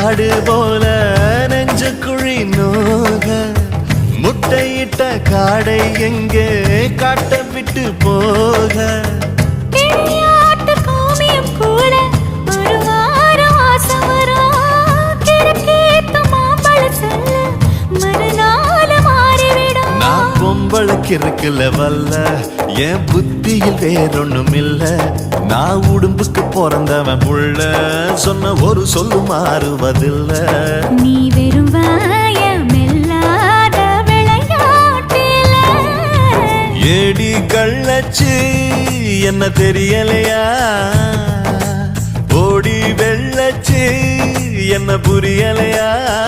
ஆடு போல நெஞ்சு குழி நோக. முட்டையிட்ட காடை எங்கே காட்ட நான் பொம்பளைக்கு இருக்குல்ல வல்ல. என் புத்தியில் வேறொன்னும் இல்ல நான் உடும்புக்கு பிறந்தவன் புள்ள சொன்ன ஒரு சொல்லு மாறுவதில்ல நீ வெறும் ஏடி கள்ளச்சு என்ன தெரியலையா? ஓடி வெள்ளச்சு என்ன புரியலையா?